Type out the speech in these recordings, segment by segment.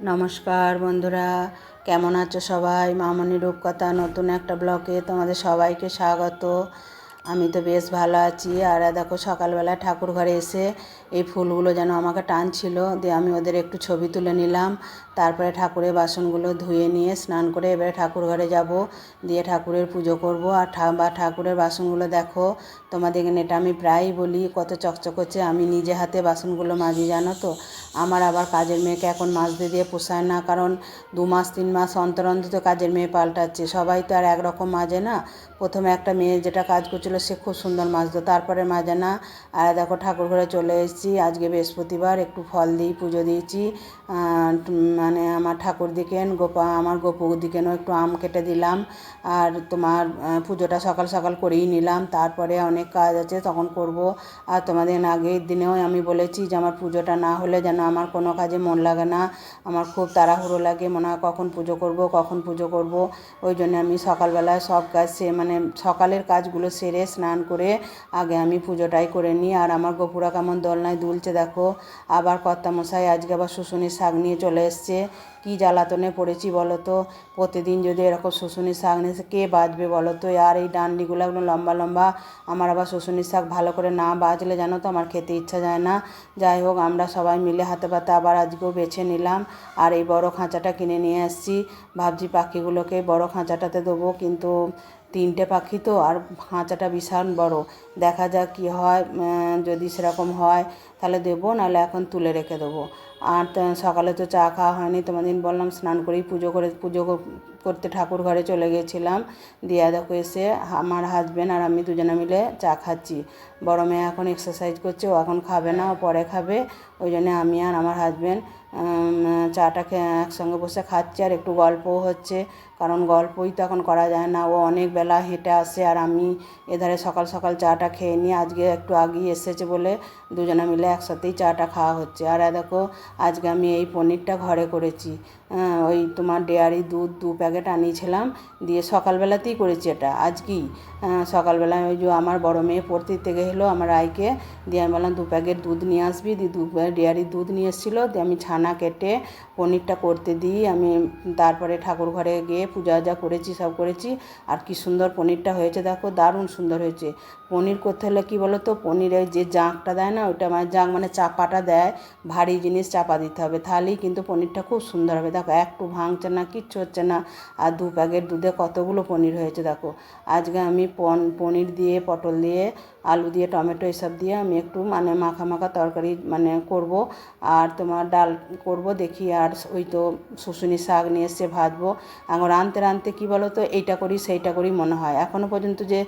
নমস্কার বন্ধুরা কেমন আছো সবাই? মামনি রূপকথা নতুন একটা ব্লকে তোমাদের সবাইকে স্বাগত। আমি তো বেশ ভালো আছি। আর দেখো সকালবেলা ঠাকুর ঘরে এসে এই ফুলগুলো যেন আমাকে টানছিল। দিয়ে আমি ওদের একটু ছবি তুলে নিলাম। তারপরে ঠাকুরের বাসনগুলো ধুয়ে নিয়ে স্নান করে এবারে ঠাকুর ঘরে যাব। দিয়ে ঠাকুরের পুজো করব। আর বা ঠাকুরের বাসনগুলো দেখো, তোমাদের এখানে এটা আমি প্রায়ই বলি, কত চকচক হচ্ছে। আমি নিজে হাতে বাসনগুলো মাজি, জানো তো? আমার আবার কাজের মেয়েকে এখন মাজতে দিয়ে পোষায় না। কারণ দু মাস, তিন মাস অন্তর অন্তর কাজের মেয়ে পাল্টাচ্ছে। সবাই তো আর একরকম মাজে না। প্রথমে একটা মেয়ে যেটা কাজ করছিল, সে খুব সুন্দর মাজতো তারপরে মাজে না আর দেখো ঠাকুর ঘরে চলে এসেছি। আজকে বৃহস্পতিবার, একটু ফল দিই, পুজো দিয়েছি। মানে আমার ঠাকুর দিকেন, গোপা, আমার গোপু দিকেনও একটু আম কেটে দিলাম। আর তোমার পুজোটা সকাল সকাল করেই নিলাম। তারপরে অনেক কাজ আছে, তখন করব। আর তোমাদের আগের দিনেও আমি বলেছি যে আমার পুজোটা না হলে যেন আমার কোনো কাজে মন লাগে না। আমার খুব তাড়াহুড়ো লাগে, মনে হয় কখন পুজো করব, কখন পুজো করব। ওই জন্য আমি সকালবেলায় সব কাজ সে মানে সকালের কাজগুলো সেরে স্নান করে আগে আমি পুজোটাই করে নিই। আর আমার গোপুরা কেমন দোলনায় দুলছে দেখো। আবার কর্তামশাই আজকে আবার শুশুনির শাক নিয়ে চলে এসছে। কী জ্বালাতনে পড়েছি বলো তো? প্রতিদিন যদি এরকম শুশুনির শাক নিয়ে কে বাজবে বলো তো? আর এই ডান্ডিগুলো একদম লম্বা লম্বা, আমার আবার শুশুনির শাক ভালো করে না বাজলে জানো তো আমার খেতে ইচ্ছা যায় না। যাই হোক, আমরা সবাই মিলে হাতে পাতে আবার আজকেও বেছে নিলাম। আর এই বড় খাঁচাটা কিনে নিয়ে আসছি। ভাবছি পাখিগুলোকে বড় খাঁচাটাতে দেবো, কিন্তু তিনটে পাখি তো, আর খাঁচাটা বিশাল বড়। দেখা যাক কী হয় যদি সেরকম হয় তাহলে দেবো, নাহলে এখন তুলে রেখে দেবো। আর সকালে তো চা খাওয়া হয়নি তোমাদের বললাম স্নান করেই পুজো করে, পুজো করতে ঠাকুর ঘরে চলে গেছিলাম। দিয়া দেখো এসে আমার হাজব্যান্ড আর আমি দুজনে মিলে চা খাচ্ছি। বড় মেয়ে এখন এক্সারসাইজ করছে, ও এখন খাবে না, ও পরে খাবে। ওই জন্য আমি আর আমার হাজব্যান্ড চাটা একসঙ্গে বসে খাচ্ছি আর একটু গল্পও হচ্ছে। কারণ গল্পই তো এখন করা যায় না। ও অনেক বেলা হেঁটে আসে আর আমি এধারে সকাল সকাল চাটা খেয়ে নিই আজকে একটু আগেই এসেছে বলে দুজনে মিলে একসাথেই চাটা খাওয়া হচ্ছে। আর দেখো, আজকে আমি এই পনিরটা ঘরে করেছি। ওই তোমার ডেয়ারি দুধ দু প্যাকেট আনিয়েছিলাম, দিয়ে সকালবেলাতেই করেছি এটা। আজকেই সকালবেলায় ওই যে আমার বড় মেয়ে পড়তে থেকে এলো আমার আইকে, দিয়ে আমি বললাম দু প্যাকেট দুধ নিয়ে আসবি, দিয়ে দু ডেয়ারি দুধ নিয়ে এসেছিল, দিয়ে আমি ছানা কেটে পনিরটা করতে দিই, আমি তারপরে ঠাকুর ঘরে গিয়ে পূজা আজা করেছি, সব করেছি। আর কি সুন্দর পনিরটা হয়েছে, দেখো দারুণ সুন্দর হয়েছে। পনির করতে হলে কী বলো তো পনিরের যে জাঁকটা দেয় না, ওইটা মানে জাঁক মানে চাপাটা দেয়, ভারী জিনিস চাপা দিতে হবে। তাহলেই কিন্তু পনিরটা খুব সুন্দর হবে। দেখো একটু ভাঙছে না, কিচ্ছু হচ্ছে না। আর দু প্যাকেট দুধে কতগুলো পনির হয়েছে দেখো। আজকে আমি পনির দিয়ে, পটল দিয়ে আলু দিয়ে, টমেটো এসব দিয়ে আমি একটু মানে মাখা মাখা তরকারি মানে করব। আর তোমার ডাল করব দেখি, আর ওই তো শুশুনি শাক নিয়ে এসে ভাজবো। এখন রাঁধতে রাঁধতে কী বলো তো এইটা করি, সেইটা করি মনে হয়। এখনও পর্যন্ত যে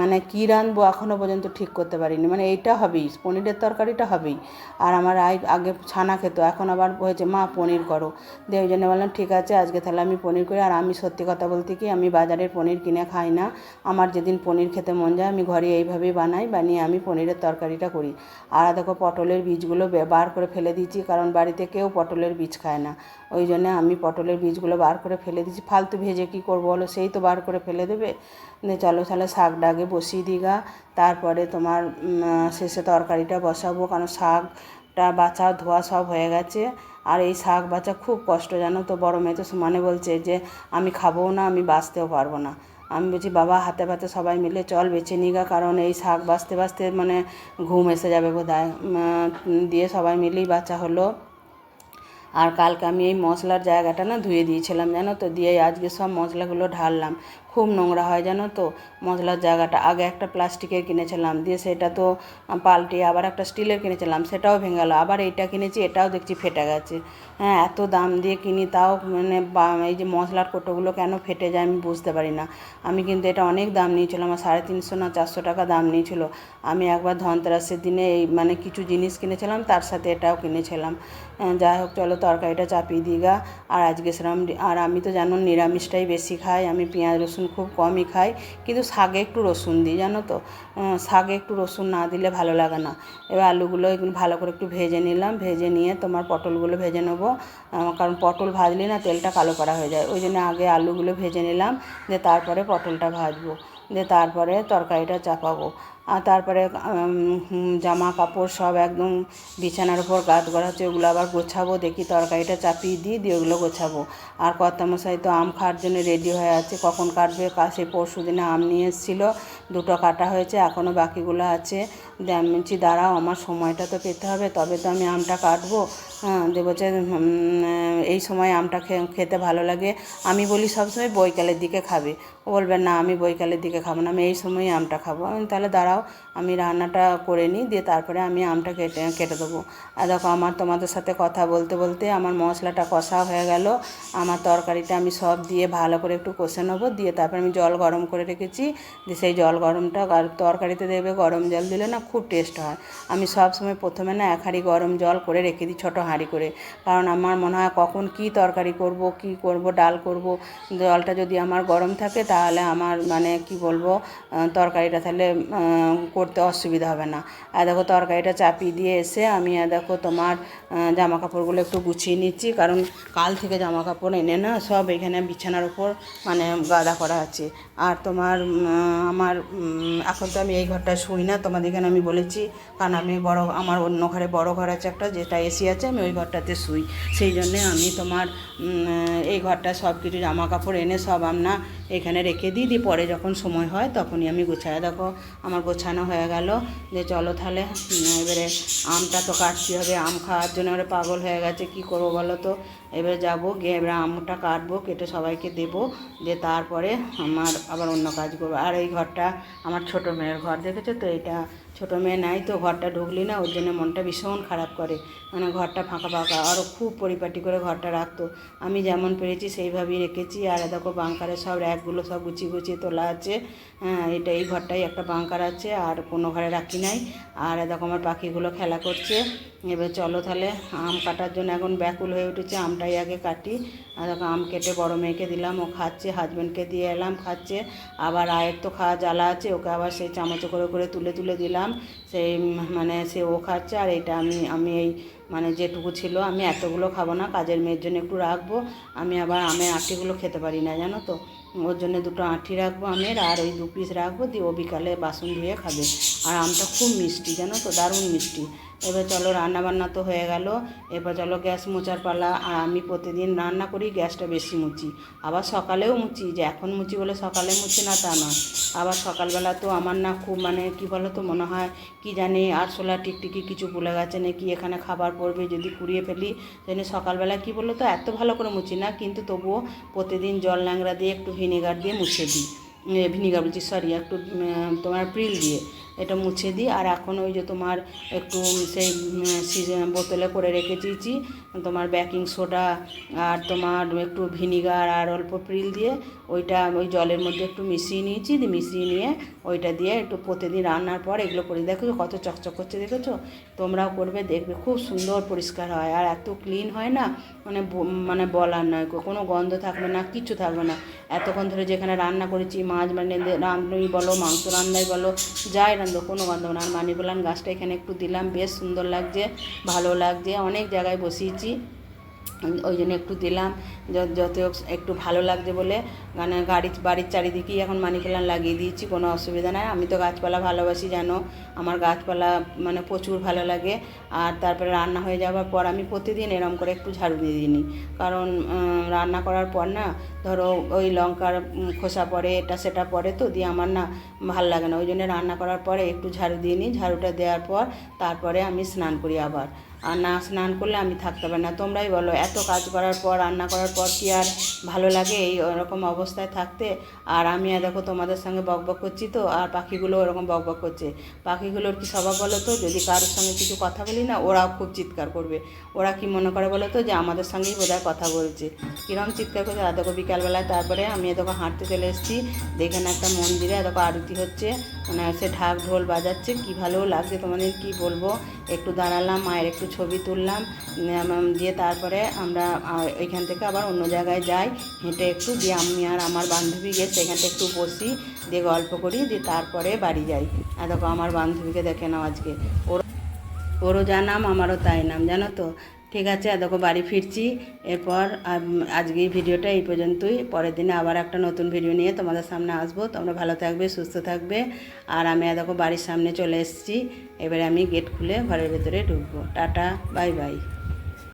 মানে কী রাঁধবো এখনও পর্যন্ত ঠিক করতে পারিনি। মানে এইটা হবেই, পনিরের তরকারিটা হবেই। আর আমার আগে ছানা খেতো, এখন আবার হয়েছে মা, পনির করো। দিয়ে ওই জন্য বললাম, ঠিক আছে, আজকে তাহলে আমি পনির করি। আর আমি সত্যি কথা বলতে কি, আমি বাজারের পনির কিনে খাই না। আমার যেদিন পনির খেতে মন যায়, আমি ঘরে এইভাবেই বানাই। বানিয়ে আমি পনিরের তরকারিটা করি। আর দেখো পটলের বীজগুলো বার করে ফেলে দিয়েছি, কারণ বাড়িতে কেউ পটলের বীজ খায় না। ওই জন্য আমি পটলের বীজগুলো বার করে ফেলে দিয়েছি। ফালতু ভেজে কী করব বলো? সেই তো বার করে ফেলে দেবে। চলো তাহলে শাক আগে বসিয়ে দিগা তারপরে তোমার শেষে তরকারিটা বসাবো, কারণ শাকটা বাছা, ধোয়া সব হয়ে গেছে। আর এই শাক বাছা খুব কষ্ট, জানো তো? বড় মেয়ে তো সমানে বলছে যে, আমি খাবও না, আমি বাঁচতেও পারব না। আমি বলছি, বাবা, হাতে পাতে সবাই মিলে চল বেছে নিগা, কারণ এই শাক বাঁচতে বাঁচতে মানে ঘুম এসে যাবে বোধহয়। দিয়ে সবাই মিলেই বাচ্চা হলো। আর কালকে আমি এই মশলার জায়গাটা না ধুয়ে দিয়েছিলাম, জানো তো? দিয়ে আজকে সব মশলাগুলো ঢাললাম। খুব নোংরা হয়, জানো তো? মশলার জায়গাটা। আগে একটা প্লাস্টিকের কিনেছিলাম, দিয়ে সেটা তো পাল্টে আবার একটা স্টিলের কিনেছিলাম, সেটাও ভেঙে গেলো। আবার এইটা কিনেছি, এটাও দেখছি ফেটে গেছে। হ্যাঁ এত দাম দিয়ে কিনি, তাও মানে এই যে মশলার কোটোগুলো কেন ফেটে যায় আমি বুঝতে পারি না। আমি কিন্তু এটা অনেক দাম নিয়েছিল আমার সাড়ে তিনশো না চারশো টাকা দাম নিয়েছিল। আমি একবার ধনতেরাসের দিনে এই মানে কিছু জিনিস কিনেছিলাম, তার সাথে এটাও কিনেছিলাম। যাই হোক, চলো তরকারিটা চাপিয়ে দিগা আর আজকে সেরকম আর আমি তো জানো নিরামিষটাই বেশি খাই, আমি পেঁয়াজ রসুন খুব কমই খাই, কিন্তু শাকে একটু রসুন দিই, জানো তো? শাকে একটু রসুন না দিলে ভালো লাগে না। এবার আলুগুলো এগুলো ভালো করে একটু ভেজে নিলাম, ভেজে নিয়ে তোমার পটলগুলো ভেজে নেব। কারণ পটল ভাজলে না তেলটা কালো করা হয়ে যায়, ওই জন্য আগে আলুগুলো ভেজে নিলাম, দিয়ে তারপরে পটলটা ভাজবো। দিয়ে তারপরে তরকারিটা চাপাবো। আর তারপরে জামা কাপড় সব একদম বিছানার উপর করা হচ্ছে, ওগুলো আবার গোছাবো, দেখি তরকারিটা চাপিয়ে দিই দিয়ে ওগুলো গোছাবো। আর কর্তামশাই তো আম খাওয়ার জন্য রেডি হয়ে আছে, কখন কাটবে কা সেই পরশু দিনে আম নিয়ে এসেছিল, দুটো কাটা হয়েছে এখনও বাকিগুলো আছে। আমি দাঁড়াও, আমার সময়টা তো পেতে হবে, তবে তো আমি আমটা কাটবো। হ্যাঁ দিয়ে বলছে এই সময় আমটা খেতে ভালো লাগে, আমি বলি সবসময় বৈকালের দিকে খাবে। ও বলবে, না, আমি বৈকালের দিকে খাব না, আমি এই সময়ই আমটা খাব। আমি তাহলে দাঁড়াও, আমি রান্নাটা করে নিই, দিয়ে তারপরে আমি আমটা কেটে কেটে দেবো। আর দেখো, আমার তোমাদের সাথে কথা বলতে বলতে আমার মশলাটা কষা হয়ে গেল। আমার তরকারিটা আমি সব দিয়ে ভালো করে একটু কষে নেব, দিয়ে তারপরে আমি জল গরম করে রেখেছি। দিয়ে সেই জল গরমটা তরকারিতে দেবে গরম জল দিলে না খুব টেস্ট হয়। আমি সব সময় প্রথমে না এক হাঁড়ি গরম জল করে রেখে দিই ছোটো হাঁড়ি করে। কারণ আমার মনে হয় কখন কি তরকারি করব, কি করব, ডাল করব, জলটা যদি আমার গরম থাকে তাহলে আমার মানে কি বলব তরকারিটা তাহলে করতে অসুবিধা হবে না। আর দেখো তরকারিটা চাপিয়ে দিয়ে এসে আমি আর দেখো তোমার জামা কাপড়গুলো একটু গুছিয়ে নিচ্ছি। কারণ কাল থেকে জামা কাপড় এনে না সব এখানে বিছানার উপর মানে গাদা করা আছে। আর তোমার আমার এখন তো আমি এই ঘরটায় শুই না। তোমাদের এখানে আমি বলেছি, কারণ আমি বড়, আমার অন্য ঘরে বড় ঘর আছে একটা, যেটা এসি আছে, আমি ওই ঘরটাতে শুই। সেই জন্যে আমি তোমার এই ঘরটা সব কিছু জামা কাপড় এনে সব আমরা এখানে রেখে দিই। দিয়ে পরে যখন সময় হয় তখনই আমি গুছাই। দেখো, আমার গোছানো হয়ে গেল। যে চলো তাহলে এবারে আমটা তো কাটতে হবে। আম খাওয়ার জন্য এবারে পাগল হয়ে গেছে। কি করব বলো তো? এবারে যাব, গিয়ে এবারে আমটা কাটবো, কেটে সবাইকে দেবো। দিয়ে তারপরে আমার আবার অন্য কাজ করব। আর এই ঘরটা আমার ছোটো মেয়ের ঘর, দেখেছ তো? এটা ছোটো মেয়ে নাই তো ঘরটা ঢুকলি না, ওর জন্য মনটা ভীষণ খারাপ করে। মানে ঘরটা ফাঁকা ফাঁকা আরও খুব পরিপাটি করে ঘরটা রাখতো। আমি যেমন পেরেছি সেইভাবেই রেখেছি, আর দেখো বাঙ্কারে সব র্যাকগুলো সব গুছিয়ে গুছিয়ে তোলা আছে। হ্যাঁ এটা এই ঘরটাই একটা বাঙ্কার আছে, আর কোনো ঘরে রাখি নাই। আর দেখো আমার পাখিগুলো খেলা করছে। এবার চলো তাহলে, আম কাটার জন্য এখন ব্যাকুল হয়ে উঠেছে, আমটাই আগে কাটি। আর দেখো আম কেটে বড় মেয়েকে দিলাম, ও খাচ্ছে হাজব্যান্ডকে দিয়ে এলাম, খাচ্ছে। আবার আয়ের তো খাওয়া জ্বালা আছে, ওকে আবার সেই চামচ করে করে তুলে তুলে দিলাম। সেই মানে সে ও খাচ্ছে আর এটা আমি আমি এই মানে যেটুকু ছিল আমি এতগুলো খাব না, কাজের মেয়ের জন্য একটু রাখব। আমি আবার আমের আটিগুলো খেতে পারি না, জানো তো? ওর জন্য দুটো আঁটি রাখব আমের আর ওই দু পিস রাখব, দিয়ে ও বিকালে বাসন ধুয়ে খাবে। আর আমটা খুব মিষ্টি, জানো তো? দারুণ মিষ্টি। এবার চলো রান্না বান্না তো হয়ে গেল। এবার চলো গ্যাস মোচার পালা। আর আমি প্রতিদিন রান্না করি, গ্যাসটা বেশি মুছি। আবার সকালেও মুছি, যে এখন মুছি বলে সকালে মুছি না, তা নয়। আবার সকালবেলা তো আমার না খুব মানে কি বলো তো মনে হয়, কি জানি আরশোলা টিকটিকি কিছু ভুলে গেছে, নাকি এখানে খাবার পড়বে যদি কুড়িয়ে ফেলি জন্য সকালবেলা কি বলো তো এত ভালো করে মুচি না, কিন্তু তবুও প্রতিদিন জল ল্যাংড়া দিয়ে একটু ভিনেগার দিয়ে মুছে দিই। ভিনিগার বলছি সরি একটু তোমার প্রিল দিয়ে। এটা মুছে দিই। আর এখন ওই যে তোমার একটু সেই বোতলে করে রেখে দিয়েছি তোমার বেকিং সোডা আর তোমার একটু ভিনিগার আর অল্প প্রিল দিয়ে ওইটা ওই জলের মধ্যে একটু মিশিয়ে নিয়েছি মিশিয়ে নিয়ে ওইটা দিয়ে একটু প্রতিদিন রান্নার পর এগুলো করে। দেখো কত চকচক করছে, দেখেছ? তোমরাও করবে, দেখবে, খুব সুন্দর পরিষ্কার হয়। আর এত ক্লিন হয় না মানে মানে বলার নয়। কোনো গন্ধ থাকবে না, কিচ্ছু থাকবে না। এতক্ষণ ধরে যেখানে রান্না করেছি, মাছ মানে রান্নাই বলো, মাংস রান্নাই বলো, যাই রান্ধো কোনো গন্ধ না। আর মানি প্লান্ট গাছটা এখানে একটু দিলাম, বেশ সুন্দর লাগছে, ভালো লাগছে। অনেক জায়গায় বসিয়েছি। ওই জন্য একটু দিলাম, যত একটু ভালো লাগছে বলে মানে গাড়ি, বাড়ির চারিদিকেই এখন মানি প্লান্ট লাগিয়ে দিয়েছি, কোনো অসুবিধা নাই। আমি তো গাছপালা ভালোবাসি, জানো, আমার গাছপালা মানে প্রচুর ভালো লাগে। আর তারপরে রান্না হয়ে যাওয়ার পর আমি প্রতিদিন এরম করে একটু ঝাড়ু দিয়ে দিই। কারণ রান্না করার পর না, ধরো ওই লঙ্কার খোসা পড়ে, এটা সেটা পড়ে তো, দিয়ে আমার না ভালো লাগে না। ওই জন্য রান্না করার পরে একটু ঝাড়ু দিয়ে নিই। ঝাড়ুটা দেওয়ার পর তারপরে আমি স্নান করি আবার। আর না স্নান করলে আমি থাকতে পারি না। তোমরাই বলো, এত কাজ করার পর, রান্না করার পর কি আর ভালো লাগে এই ওরকম অবস্থায় থাকতে? আর আমি আর দেখো তোমাদের সঙ্গে বকবক করছি তো, আর পাখিগুলো ওরকম বকবক করছে। পাখিগুলোর কি স্বভাব বলো তো? যদি কারোর সঙ্গে কিছু কথা বলি না, ওরাও খুব চিৎকার করবে। ওরা কি মনে করে বলো তো যে আমাদের সঙ্গেই বোধহয় কথা বলছে? কিরম চিৎকার করছে? আর দেখো বিকালবেলায় তারপরে আমি দেখো হাঁটতে চলে এসেছি। দেখেন একটা মন্দিরে, দেখো আরতি হচ্ছে। মানে সে ঢাক ঢোল বাজাচ্ছে। কি ভালো লাগছে তোমাদের কি বলব? একটু দাঁড়ালাম, মায়ের একটু ছবি তুললাম দিয়ে তারপরে আমরা ওইখান থেকে আবার অন্য জায়গায় যাই, হেঁটে একটু দিয়ে আমি আর আমার বান্ধবী গিয়ে সেখানটা একটু বসি, দিয়ে গল্প করি, দিয়ে তারপরে বাড়ি যাই। আর দেখো, আমার বান্ধবীকে দেখে নাও আজকে। ওর ওরও জানাম আমারও তাই নাম, জানো তো? ঠিক আছে, দেখো বাড়ি ফিরছি। এরপর আজকে ভিডিওটা এই পর্যন্তই। পরের দিনে আবার একটা নতুন ভিডিও নিয়ে তোমাদের সামনে আসব। তোমরা ভালো থাকবে, সুস্থ থাকবে। আর আমি, দেখো, বাড়ির সামনে চলে এসেছি। এবারে আমি গেট খুলে ঘরের ভেতরে ঢুকবো। Tata, bye bye.